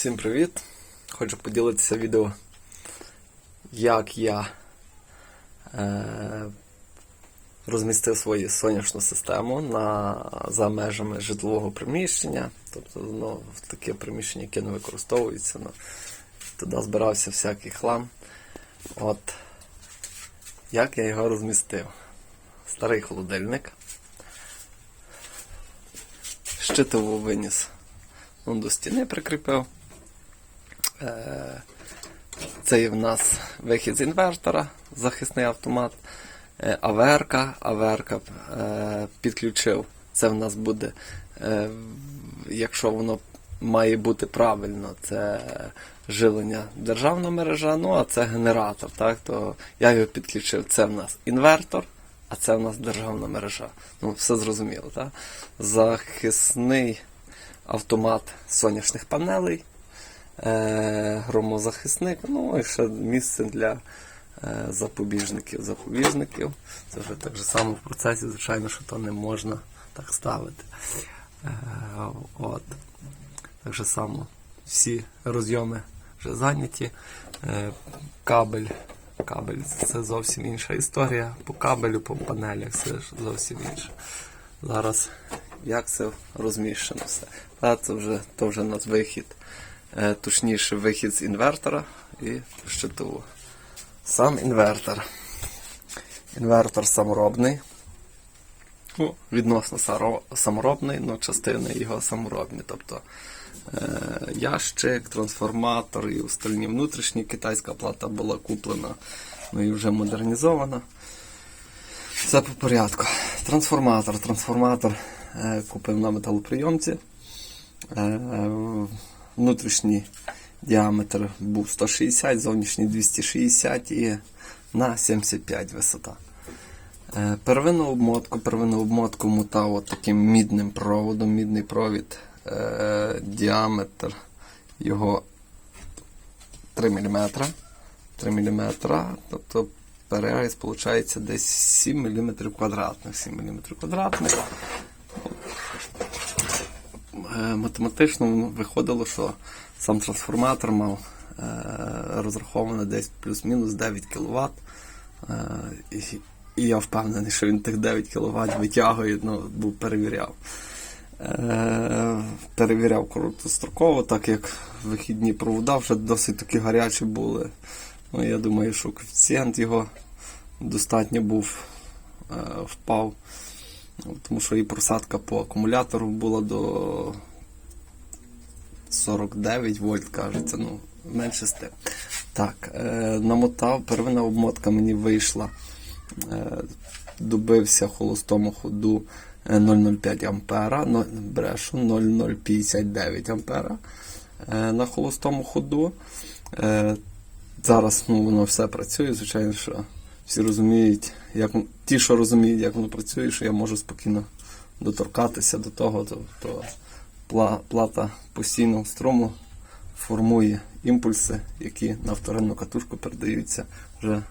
Всім привіт! Хочу поділитися відео, як я е, розмістив свою сонячну систему на, за межами житлового приміщення. Тобто ну, таке приміщення, яке не використовується. Ну, туди збирався всякий хлам. От як я його розмістив? Старий холодильник. Щитову виніс ну, до стіни прикріпив. Е, Це в нас вихід з інвертора, захисний автомат. Е, Аверка, аверка е, підключив. Це в нас буде, якщо воно має бути правильно, це живлення державна мережа, ну а це генератор. Так? То я його підключив. Це в нас інвертор, а це в нас державна мережа. Ну, все зрозуміло, так? Захисний автомат сонячних панелей громозахисник, ну і ще місце для е, запобіжників. Запобіжників. Це вже так же само в процесі, звичайно, що то не можна так ставити. Е, от. Так же само всі розйоми вже зайняті. Е, кабель. Кабель це зовсім інша історія. По кабелю, по панелях це зовсім інше. Зараз як це розміщено все. Та, це вже, то вже у вихід е, точніше вихід з інвертора і щитову. Сам інвертор. Інвертор саморобний. Ну, відносно саморобний, але частини його саморобні. Тобто е, ящик, трансформатор і остальні внутрішні. Китайська плата була куплена, ну і вже модернізована. Все по порядку. Трансформатор. Трансформатор е, купив на металоприйомці. Е, внутрішній діаметр був 160, зовнішній 260 і на 75 висота. Е, Первинну обмотку, первинну обмотку мотав от таким мідним проводом, мідний провід, е, діаметр його 3 мм. 3 мм, тобто переріз виходить десь 7 мм квадратних. 7 мм квадратних. Е, математично виходило, що сам трансформатор мав е, розраховано десь плюс-мінус 9 кВт. Е, і, я впевнений, що він тих 9 кВт витягує, ну, був перевіряв. Перевіряв короткостроково, так як вихідні провода вже досить таки гарячі були. Ну, я думаю, що коефіцієнт його достатньо був, впав. Тому що і просадка по акумулятору була до 49 вольт, кажеться, ну, менше з. Так, е, намотав, первинна обмотка мені вийшла. Е, добився холостому ходу е, 0,05 ампера, но, брешу 0,059 ампера е, на холостому ходу. Е, зараз ну, воно все працює, звичайно, що всі розуміють, як ті, що розуміють, як воно працює, що я можу спокійно доторкатися до того, то, то плата постійного струму формує імпульси, які на вторинну катушку передаються, вже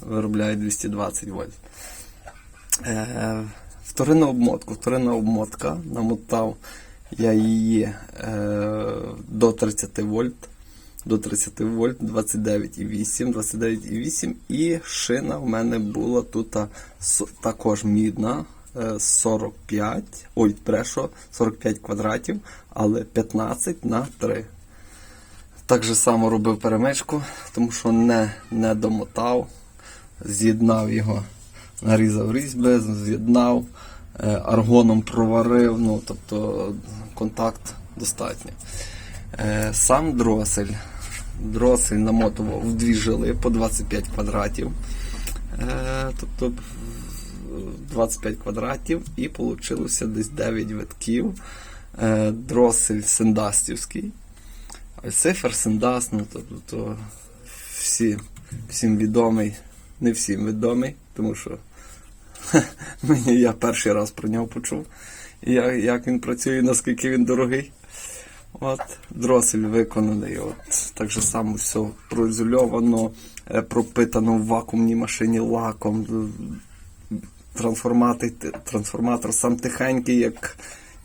виробляють 220 вольт. Е, вторинна обмотка. Вторинна обмотка намотав я її е, до 30 вольт до 30 вольт 29,8, 29,8 і шина в мене була тут також мідна 45, ой, брешу, 45 квадратів, але 15 на 3. Так же само робив перемичку, тому що не, не домотав, з'єднав його, нарізав різьби, з'єднав, е, аргоном проварив, ну, тобто контакт достатньо. Е, Сам дросель. Дросель намотував в дві жили по 25 квадратів. Е, Тобто 25 квадратів і вийшло десь 9 витків. Е, Дросель сендастівський. Цифр сендаст, ну, тобто то всі, всім відомий, не всім відомий, тому що мені я перший раз про нього почув. Як, як він працює, наскільки він дорогий. От, дросель виконаний. От, так же само все проізольовано, е, пропитано в вакуумній машині лаком. Трансформатор, трансформатор сам тихенький, як,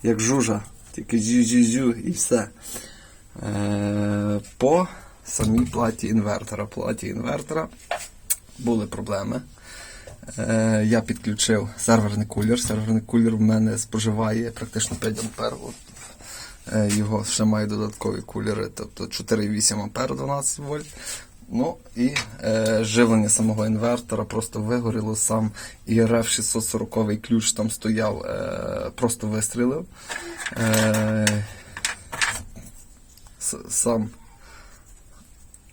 як жужа, тільки жу-жу-жу і все. Е, по самій платі інвертора. Платі інвертора були проблеми. Е, я підключив серверний кулер. Серверний кулер в мене споживає практично 5 ампер. Е, його ще має додаткові кулери, тобто 4,8 ампер 12 вольт. Ну і е, живлення самого інвертора просто вигоріло сам IRF 640 ключ там стояв, е, просто вистрілив. Е, сам,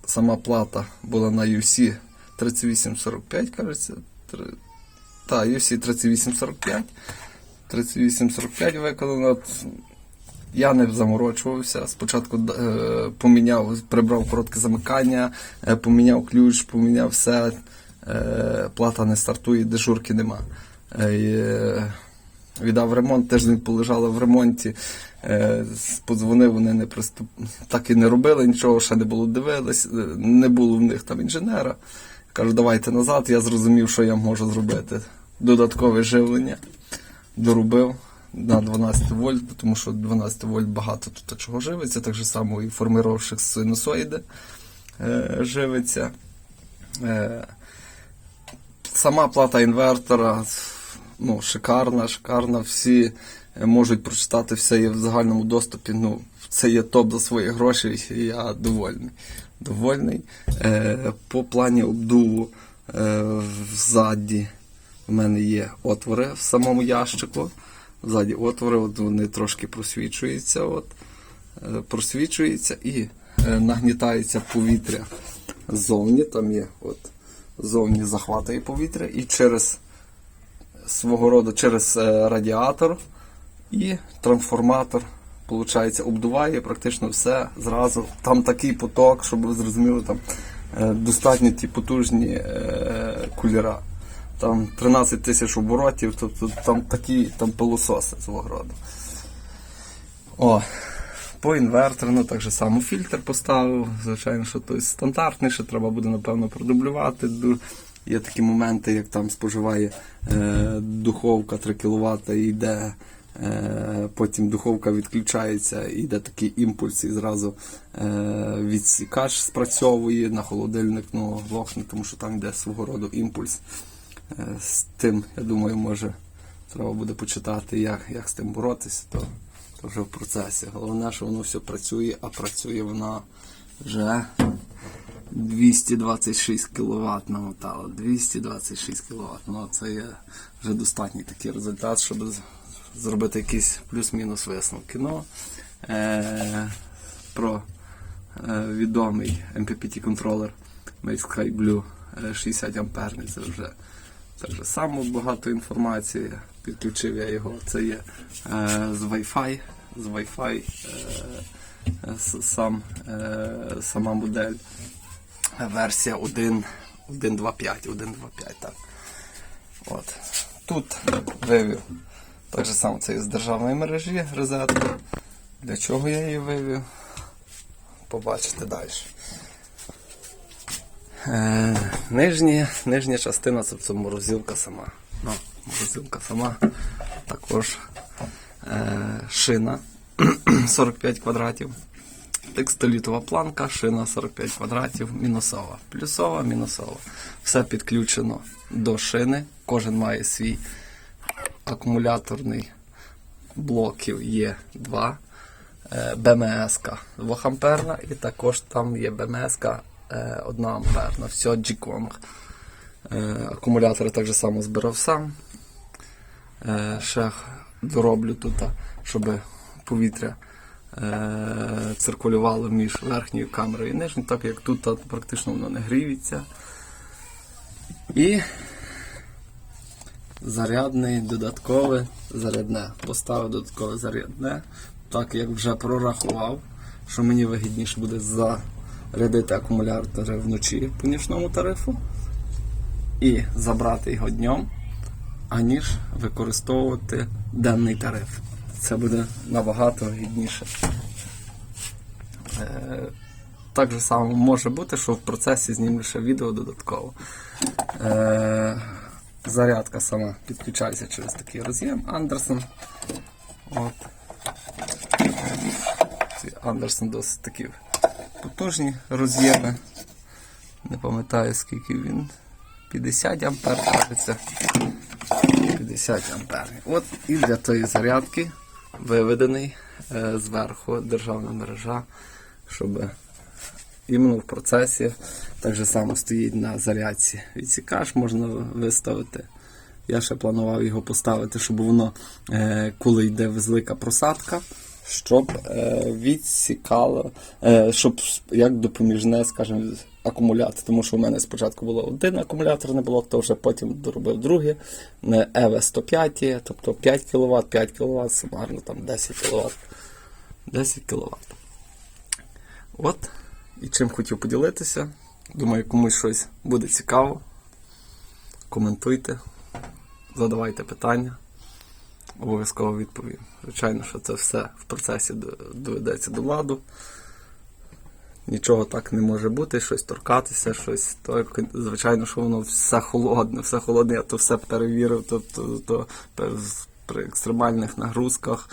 сама плата була на UC 3845, кажеться. Та, UC 3845. 3845 виконано. Я не заморочувався. Спочатку е, поміняв, прибрав коротке замикання, е, поміняв ключ, поміняв все. Е, плата не стартує, дежурки нема. Віддав ремонт, тиждень полежала в ремонті. Подзвонив, вони не приступ... так і не робили нічого, ще не було дивились, не було в них там інженера. Кажу, давайте назад. Я зрозумів, що я можу зробити. Додаткове живлення. Доробив на 12 вольт, тому що 12 вольт багато тут чого живиться, так же само і формировавших синусоїди е, живиться. Е, сама плата інвертора ну, шикарна, шикарна. Всі е, можуть прочитати все є в загальному доступі. Ну, це є топ за свої гроші, і я довольний. довольний. Е, по плані обдуву е, ззаді в мене є отвори в самому ящику. Ззаді отвори, от вони трошки просвічуються. От, е, просвічується і е, нагнітається повітря ззовні. Там є от, ззовні захватує повітря і через свого роду через е, радіатор і трансформатор. Получається, обдуває практично все зразу. Там такий поток, щоб ви зрозуміли, там достатньо ті потужні кулера. Там 13 тисяч оборотів, тобто там такі там пилососи свого роду. О, по інвертору, ну так же само фільтр поставив. Звичайно, що той стандартний, що треба буде, напевно, продублювати. Є такі моменти, як там споживає е, духовка 3 кВт і йде. Е, потім духовка відключається, йде такий імпульс, і зразу е, відсікач спрацьовує на холодильник, ну, лохне, тому що там йде свого роду імпульс. Е, з тим, я думаю, може треба буде почитати, як, як з тим боротися, то, то вже в процесі. Головне, що воно все працює, а працює вона вже 226 кВт намотало. 226 кВт. Ну, це є вже достатній такий результат, щоб зробити якісь плюс-мінус висновки. Ну, е- про е, відомий MPPT контролер Sky Blue е, 60 амперний. Це вже вже саме багато інформації. Підключив я його. Це є е, з Wi-Fi. З Wi-Fi е, сам, е, сама модель. Версія 1.2.5, 1.2.5, так. От. Тут вивів. Так же само це із державної мережі розетку. Для чого я її вивів? Побачите далі. Е, нижні, нижня частина це, це морозилка сама. Ну, морозилка сама. Також е, шина 45 квадратів. Текстолітова планка, шина 45 квадратів, мінусова. Плюсова, мінусова. Все підключено до шини. Кожен має свій акумуляторний блоків є два. Е, БМС 2 амперна і також там є БМС 1 амперна. Все. Е, Акумулятори так само збирав сам. Е, Ще дороблю тут, щоб повітря е, циркулювало між верхньою камерою і нижньою, так як тут практично воно не гріється. І зарядний додаткове зарядне. Поставив додаткове зарядне, так як вже прорахував, що мені вигідніше буде зарядити акумулятори вночі по нічному тарифу і забрати його днем, аніж використовувати денний тариф. Це буде набагато гідніше. Е, Так же само може бути, що в процесі знімлю ще відео додатково. Е, зарядка сама підключається через такий роз'єм Андерсон. Андерсон досить такі потужні роз'єми. Не пам'ятаю скільки він. 50 ампер кажеться. 50 ампер. От і для тої зарядки виведений е, зверху державна мережа, щоб іменно в процесі так же само стоїть на зарядці. Відсікач можна виставити. Я ще планував його поставити, щоб воно, е, коли йде велика просадка, щоб е, відсікало, е, щоб як допоміжне, скажімо, акумулятор. Тому що у мене спочатку було один акумуляторний блок, то вже потім доробив другий, EV 105, тобто 5 кВт, 5 кВт, сумарно там 10 кВт. 10 кВт. От. І чим хотів поділитися. Думаю, комусь щось буде цікаво. Коментуйте, задавайте питання. Обов'язково відповім. Звичайно, що це все в процесі доведеться до ладу. Нічого так не може бути, щось торкатися, щось. То, звичайно, що воно все холодне, все холодне, я то все перевірив, тобто то, пе- при екстремальних нагрузках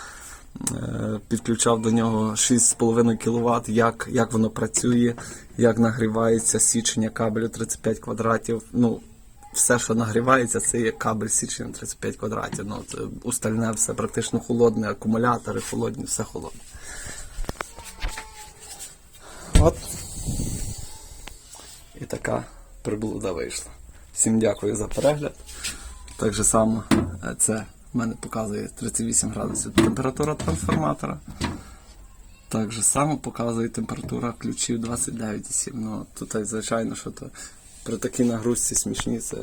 е, підключав до нього 6,5 кВт, як, як воно працює, як нагрівається січення кабелю 35 квадратів. Ну, все, що нагрівається, це є кабель січення 35 квадратів. Ну, це устальне все практично холодне, акумулятори холодні, все холодне. От. І така приблуда вийшла. Всім дякую за перегляд. Так же само е, це в мене показує 38 градусів температура трансформатора. Так же само показує температура ключів 29,7. Ну, тут, звичайно, що то при такій нагрузці смішні це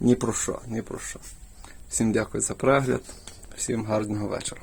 ні про що, ні про що. Всім дякую за перегляд, всім гарного вечора.